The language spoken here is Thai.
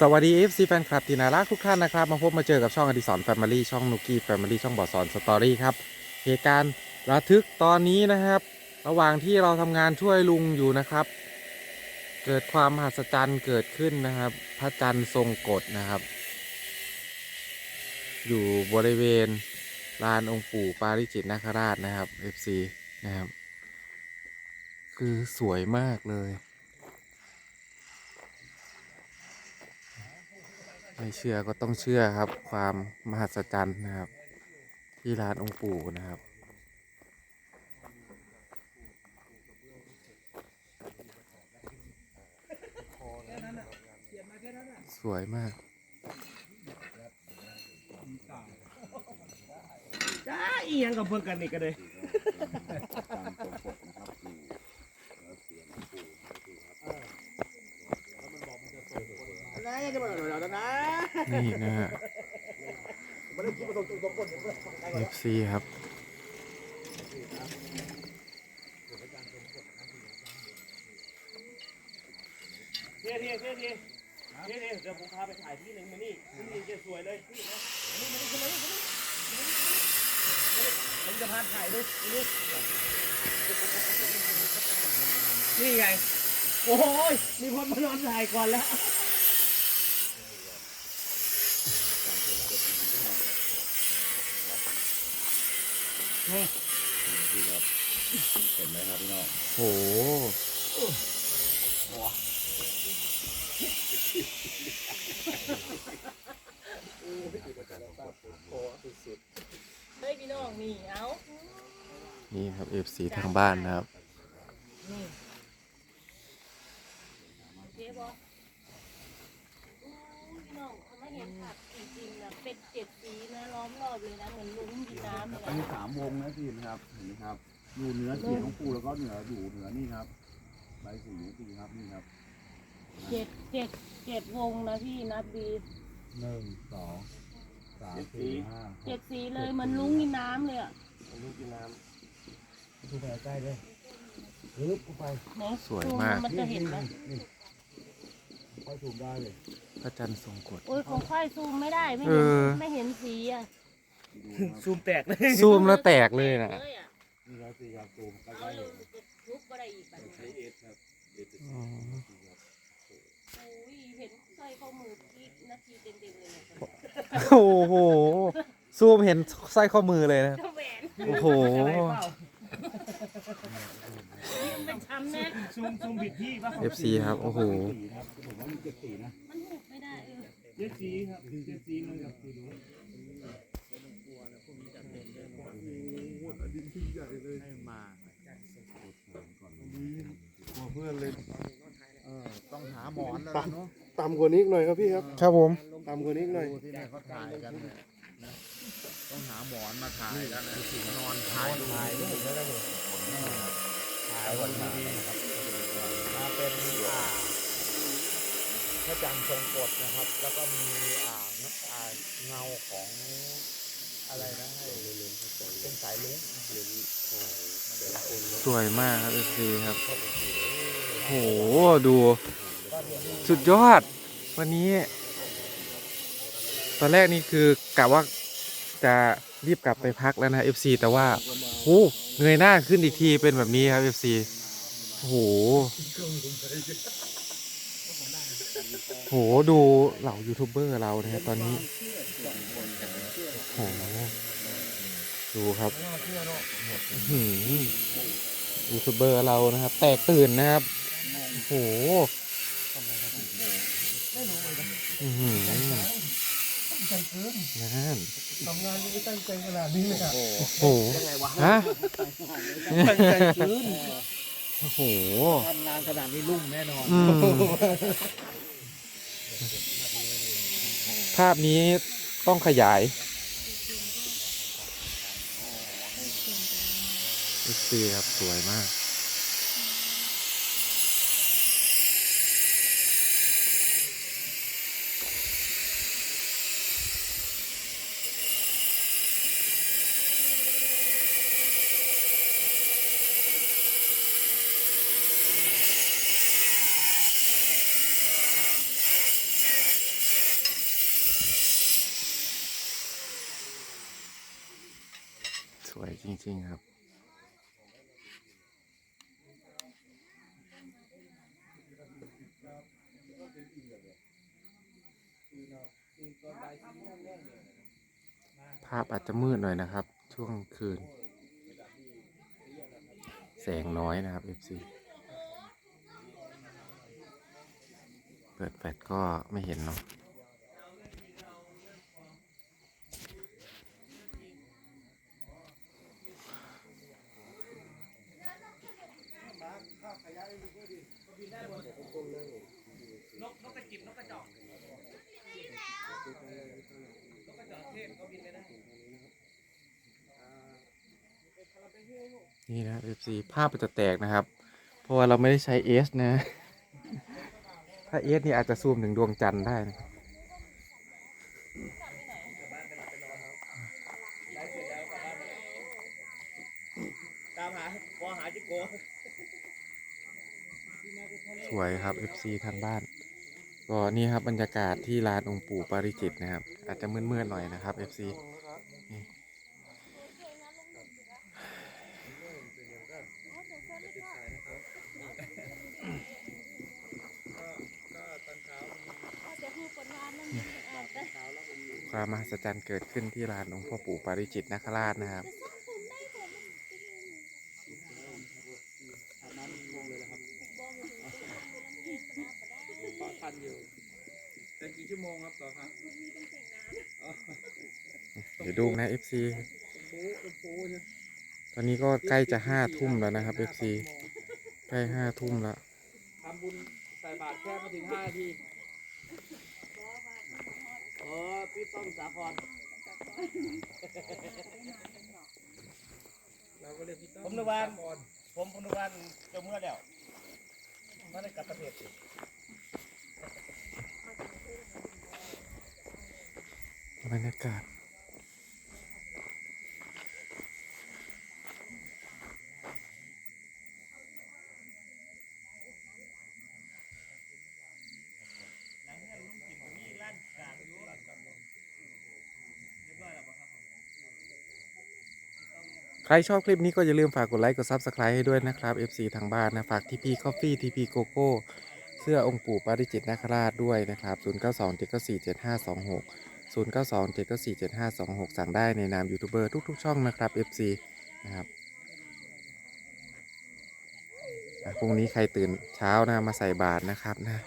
สวัสดี FC แฟนคลับที่น่ารักทุกท่านนะครับ มาพบมาเจอกับช่องอดิสรแฟมิลี่ช่องนุกี้แฟมิลี่ช่องบอสอนสตอรี่ครับเหตุการณ์ระทึกตอนนี้นะครับ ระหว่างที่เราทำงานช่วยลุงอยู่นะครับ เกิดความมหัศจรรย์เกิดขึ้นนะครับ พระจันทร์ทรงกฎนะครับ อยู่บริเวณลานองค์ปู่ปาริจิตนาคราชนะครับ FC นะครับ คือสวยมากเลย ไม่เชื่อก็ต้องเชื่อครับ ความมหัศจรรย์นะครับ ที่ลานองค์ปู่นะครับ สวยมาก จ้าอีหยังกับเพิ่งกันนี่ก็เลย อะไรจะมาเดี๋ยวนะนี่นะฮะ FC ครับ เทียเทียเทียเทียเทียเทียเดี๋ยวผมพาไปถ่ายที่หนึ่งมานี่ที่นี่จะสวยเลยนี่นะนี่มานี่มานี่มานี่ผมจะพาถ่ายด้วยนี่นี่ไง โอ้ยมีคนมานอนถ่ายก่อนแล้ว นี่ครับเห็นไหมครับพี่น้องโหเฮ้ยพี่น้องนี่เอานี่ครับเอฟซีทางบ้านนะครับ นี่โอเคบอ น้องเขาไม่เห็นผักจริงๆนะเป็นเจ็ดสีนะล้อมรอบเลยนะเหมือนลุ้มดินน้ำเลยอันนี้นะสามวงนะพี่นะครับเห็นไหมครับอยู่เหนือเสียงของปู่แล้วก็เหนืออยู่เหนือนี่ครับใบสีนี้ดีครับนี่ครับเจ็ดเจ็ดเจ็ดวงนะพี่นับดีหนึ่งสองสามสี่ห้าเจ็ดสีเลยเหมือนลุ้งดินน้ำเลยอะลูกกินน้ดูไปใกล้เลยลึกเข้าไปไหนสวยซูมากมันจะเห็นไหมนี่ ค่อยถูกได้เลยพระจันทร์ทรงกฎ โอ้ยของค่อยซูมไม่ได้ไม่เอเห็นอไม่เห็นสีอะดูนะำซูมแตกเลยซูมแล้วแตกเลยนะเลยอะนี่ครับสี่ครับซูมใกเอาล้ๆเลเลยยทุบก็ได้อีกแบบนี้ใช้เอสครับเอสอ๋อโอ้ยเห็นสร้อยข้อมือที่นาทีเต็มๆเลยเนี่ยโอ้โห ซูมเห็นสร้อยข้อมือเลยนะแหวนโอ้โหมันช้ำแน่ซูมซูมผิดที่ป่ะ FC ครับ โอ้โห สีนะครับผมว่ามีเจ็ดสีนะ มันหุบไม่ได้เออเจ็ดสีครับเจ็ดสีเหมันกับสีนู้นกลัวเพื่อนเลยเออต้องหาหมอนแล้วเนาะต่ำกว่านี้อีกหน่อยครับพี่ครับ ครับผมต่ำกว่านี้อีกหน่อยดูที่เนี่ยเขาถ่ายกันเนี่ยนะต้องหาหมอนมาถ่ายกันนะนอนถ่ายถ่ายรูปได้เลยถ่ายวันดีนะครับมาเป็นอ่า พระจันทร์ทรงกฎนะครับ แล้วก็มีอ่าอ่าเงาของอะไรนะให้เป็นสายลุ้งสวยมากครับ FC ครับโหดู สุดยอด วันนี้ ตอนแรกนี่คือกะว่าจะรีบกลับไปพักแล้วนะ FC แต่ว่าโอ้เงยหน้าขึ้นอีกทีเป็นแบบนี้ครับ FC โอ้โห โหดูเหล่ายูทูบเบอร์เรานะครับตอนนี้โหดูครับอื้อหือยูทูบเบอร์เรานะครับ แตกตื่นนะครับโอ้โหอื้อหือนั่นทำงานไม่ตั้งใจขนาดนี้เลยอะโอ้โหฮะตั้งใจคืนโอ้โหทำงานขนาดนี้ลุ่มแน่นอนอืม ภาพนี้ต้องขยายอีกทีครับ สวยมาก วยจริง ๆ ครับ ภาพอาจจะมืดหน่อยนะครับ ช่วงคืน แสงน้อยนะครับ FC เปิดแฟลชก็ไม่เห็นเนาะ นกนกกระจิบนกกระจอกนกกระจอกเทศเขาบินไปได้นี่นะครับ FC ภาพมันจะแตกนะครับ เพราะว่าเราไม่ได้ใช้ S นะ ถ้า S นี่อาจจะซูมถึงดวงจันทร์ได้นะครับตามหาพอหาจิโก สวยครับ FC ทางบ้าน ก็นี่ครับบรรยากาศที่ลานองค์ปู่ปาริจิตนะครับ อาจจะมืดๆหน่อยนะครับ FC คนร้านนั่นมันอาจจะความมหัศจรรย์เกิดขึ้นที่ลานองค์พ่อปู่ปาริจิตนาคราชนะครับ พันอยู่แต่กี่ชั่วโมงครับต่อครับเดี๋ยวดูนะ FC โอ้โหเนี่ยตอนนี้ก็ใกล้จะห้าทุ่มแล้วนะครับ FC ใกล้ห้าทุ่มแล้วทำบุญใส่บาตรแค่ไม่ถึงห้านาทีเออพี่ต้อมสาครเราก็เรียกพี่ต้อผมนึกว่าผมผมนึกว่าจะเมื่อแล้วไม่ได้กลับประเทศ บรรยากาศใครชอบคลิปนี้ก็อย่าลืมฝากกดไลค์กด Subscribe ให้ด้วยนะครับ FC ทางบ้านนะ ฝากทีพี Coffee ทีพีโกโก้เสื้อองค์ปู่ปาริจิตนาคราชด้วยนะครับ 092 794 7526 092 794 7526 สั่งได้ในนามยูทูบเบอร์ทุก ๆ ช่องนะครับ FC นะครับพรุ่งนี้ใครตื่นเช้านะมาใส่บาตรนะครับนะ